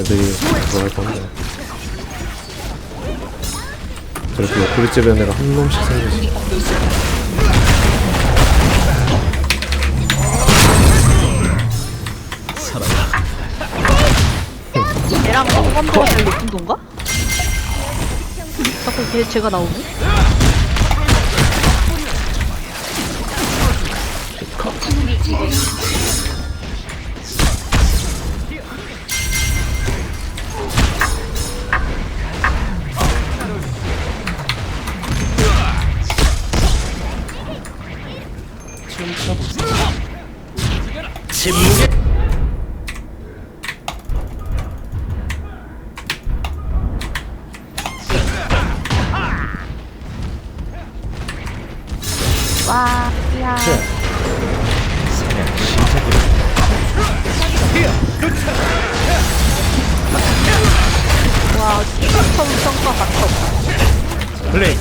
애들이 들어갈 건데. 저렇게 옆구리 찌르는 애가 한 놈씩 생기지 얘랑 컴퓨터가 제일 높은 건가? 자꾸 걔 제가 나오 네? 와, 야. 와, 처음 평가 같어. 플레이